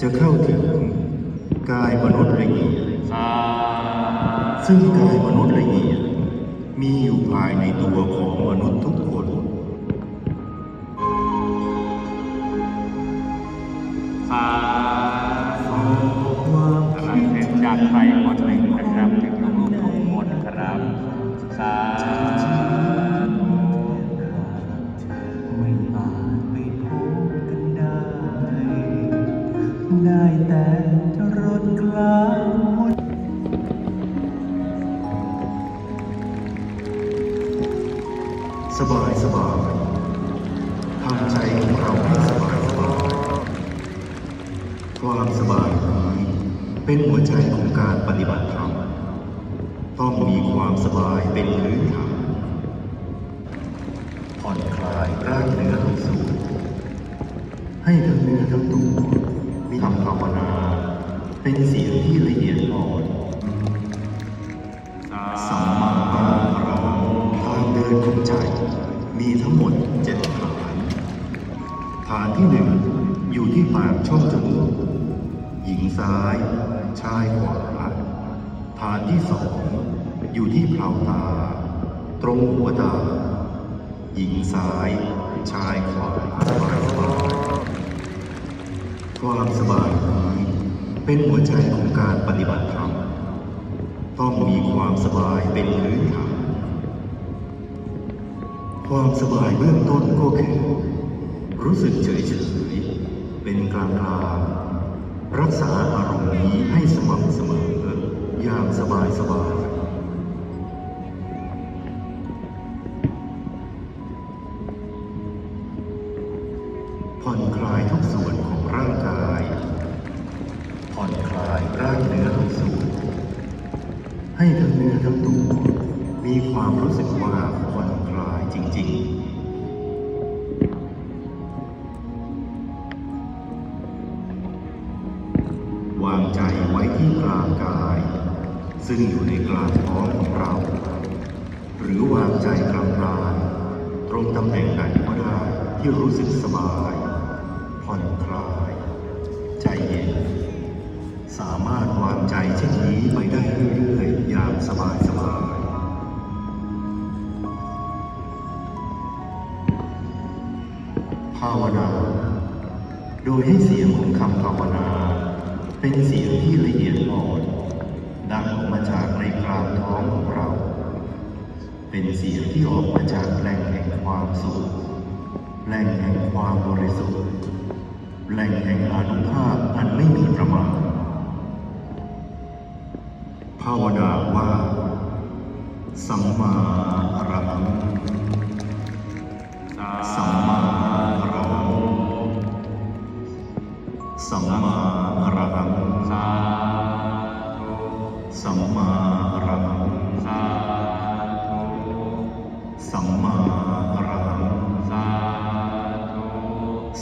จะเข้าถึงกายมนุษย์ละเอียดสาซึ่งกายมนุษย์ละเอียดมีอยู่ภายในตัวของมนุษย์ทุกคน สาพลังเสร็จจากใครคนหนึ่งนะครับ ทำใจของเราให้สบายสบายความสบายนี้เป็นหัวใจของการปฏิบัติธรรม ต้องมีความสบายเป็นพื้นฐานผ่อนคลายกล้ามเนื้อทุกส่วนให้ทั้งเนื้อทั้งตัวมีคำภาวนาเป็นเสียงที่ละเอียดอ่อนสัมมาอรหังทางเดินของใจมีทั้งหมดเจ็ดฐาน ฐานที่หนึ่งอยู่ที่ปากช่องจมูก หญิงซ้าย ชายขวา ฐานที่สองอยู่ที่เพลาตา ตรงหัวตา หญิงซ้าย ชายขวาสบายสบาความสบายนี้เป็นหัวใจของการปฏิบัติธรรม ต้องมีความสบายเป็นพื้นฐานความสบายเบื้องต้นก็คือ รู้สึกเฉยเฉยๆเป็นกลางกลางๆรักษาอารมณ์นี้ให้สม่ำเสมออย่างสบายสบายผ่อนคลายทุกส่วนของร่างกาย ผ่อนคลายกล้ามเนื้อทุกส่วน ให้ทั้งเนื้อทั้งตัวมีความรู้สึกว่าผ่อนคลายจริง ๆ กลางกาย ซึ่งอยู่ในกลางท้องของเรา หรือวางใจกลางกางตรงตำแหน่งไหนก็ได้ที่รู้สึกสบาย ผ่อนคลาย ใจเย็น สามารถวางใจเช่นนี้ไปได้เรื่อยๆอย่างสบายสบายภาวนา โดยให้เสียงของคำภาว เป็นเสียงที่ละเอียดอ่อนดังออกมาจากในกลางท้องของเรา เป็นเสียงที่ออกมาจากแหล่งแห่งความสุขแหล่งแห่งความบริสุทธิ์แหล่งแห่งอานุภาพอันไม่มีประมาณภาวนาว่าสัมมาอรหังสาสัม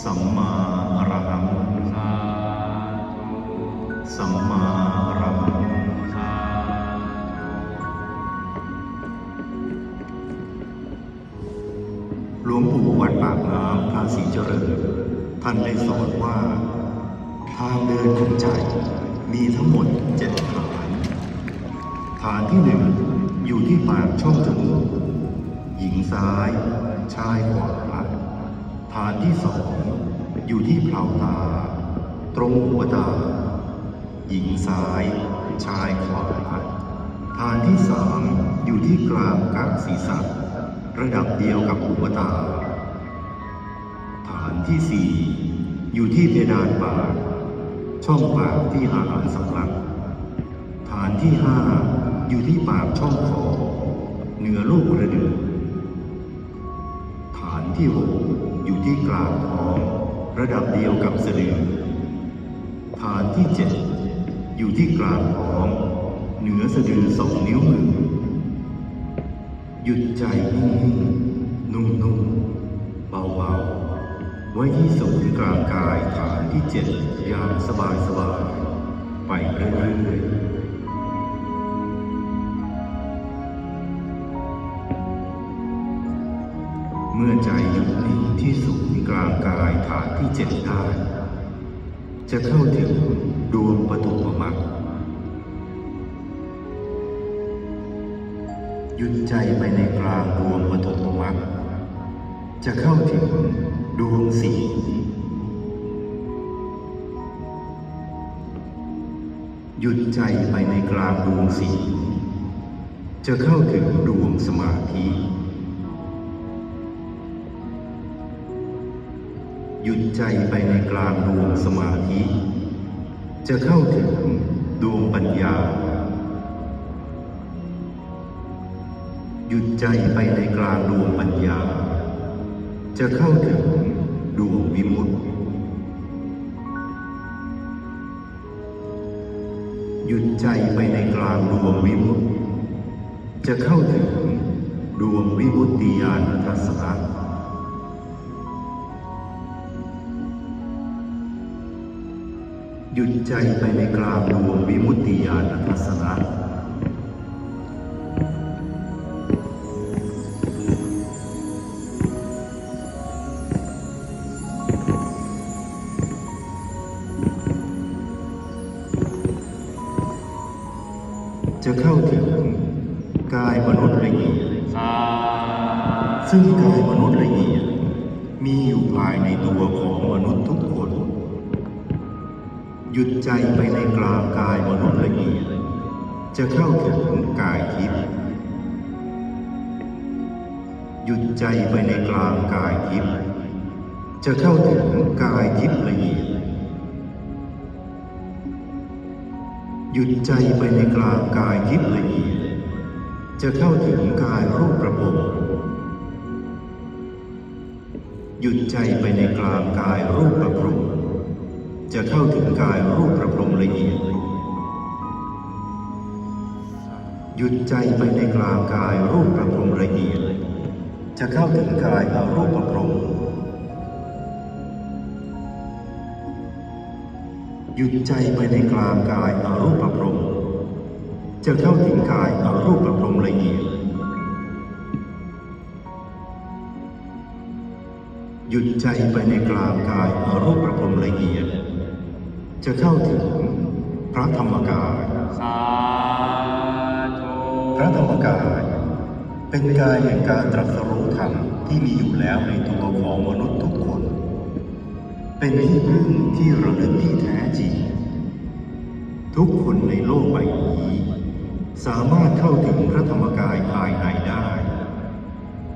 สัมมาอรหังสาสัมมาอรหังสาหลวงปู่วัดปากน้ำภาษีเจริญ ท่านได้สอนว่า ทางเดินของใจมีทั้งหมดเจ็ดฐาน ฐานที่หนึ่งอยู่ที่ปากช่องจมูกหญิงซ้าย ชายขวา ฐานที่สองอยู่ที่เพลาตา ตรงหัวตา หญิงซ้าย ชายขวาฐานที่สามอยู่ที่กลางกลางศีรษะ ระดับเดียวกับหัวตา ฐานที่สี่อยู่ที่เพดานปาก ช่องปากที่อาหารสำลักฐานที่ห้าอยู่ที่ปากช่องคอเหนือลูกกระเดือกฐานที่หก อยู่ที่กลางท้องระดับเดียวกับสะดือ ฐานที่เจ็ดอยู่ที่กลางท้องเหนือสะดือสองนิ้วมือ หยุดใจนิ่งๆนุ่มๆเบาๆ ไว้ที่ศูนย์กลางกายฐานที่เจ็ดอย่างสบายๆ ไปเรื่อยๆเมื่อใจหยุดนิ่ง ที่ศูนย์กลางกายฐานที่เจ็ดได้จะเข้าถึงดวงปฐมมรรคหยุดใจไปในกลางดวงปฐมมรรคจะเข้าถึงดวงสีหยุดใจไปในกลางดวงสีจะเข้าถึงดวงสมาธิ หยุดใจไปในกลางดวงสมาธิ จะเข้าถึงดวงปัญญา หยุดใจไปในกลางดวงปัญญา จะเข้าถึงดวงวิมุตติหยุดใจไปในกลางดวงวิมุตติจะเข้าถึงดวงวิมุตติญาณทัศนะ หยุดใจไปในกลางดวงวิมุตติญาณทัศนะจะเข้าถึงกายมนุษย์ละเอียดซึ่งกายมนุษย์ละเอียดมีอยู่ภายในตัวของมนุษย์ทุกคน หยุดใจไปในกลางกายมนุษย์ละเอียดจะเข้าถึงกายทิพย์หยุดใจไปในกลางกายทิพย์จะเข้าถึงกายทิพย์ละเอียดหยุดใจไปในกลางกายทิพย์ละเอียดจะเข้าถึงกายรูปประพรมหยุดใจไปในกลางกายรูปประพรม จะเข้าถึงกายรูปประพรมละเอียดหยุดใจไปในกลางกายรูปประพรมละเอียดจะเข้าถึงกายอารูปประพรมหยุดใจไปในกลางกายอารูปประพรมจะเข้าถึงกายอารูปประพรมละเอียดหยุดใจไปในกลางกายอารูปประพรมละเอียด จะเข้าถึงพระธรรมกายสาธุพระธรรมกาย เป็นกายแห่งการตรัสรู้ธรรมที่มีอยู่แล้วในตัวของมนุษย์ทุกคน เป็นที่พึ่งที่ระลึกที่แท้จริง ทุกคนในโลกใบนี้สามารถเข้าถึงพระธรรมกายภายในได้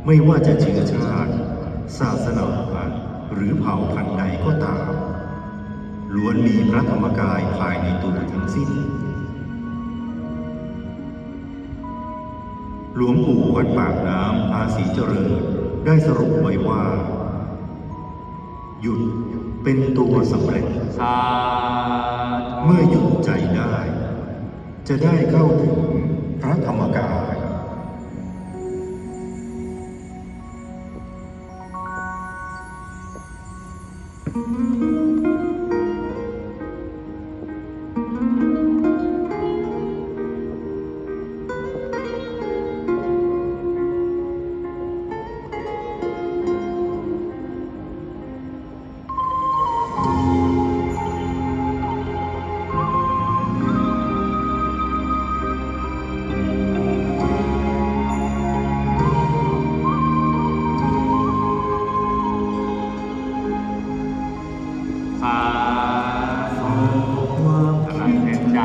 ไม่ว่าจะเชื้อชาติ ศาสนาหรือเผ่าพันธุ์ใดก็ตาม ล้วนมีพระธรรมกายภายในตัวทั้งสิ้น หลวงปู่วัดปากน้ำภาษีเจริญได้สรุปไว้ว่า หยุดเป็นตัวสำเร็จสาธุเมื่อหยุดใจได้ จะได้เข้าถึงพระธรรมกาย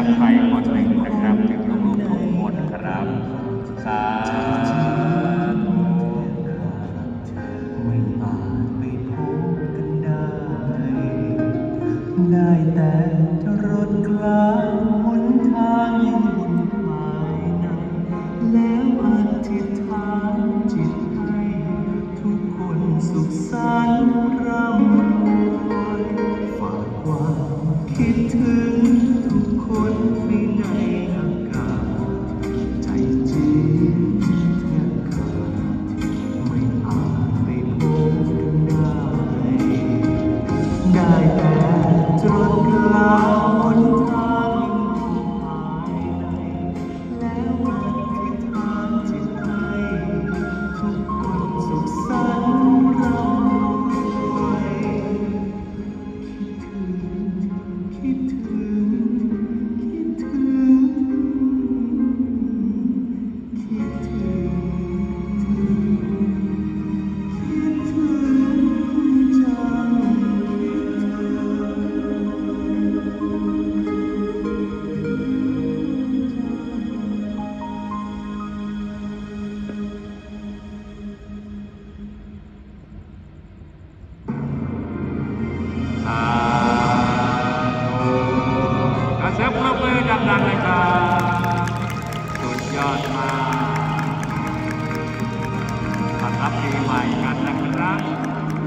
เส Cadê a classe?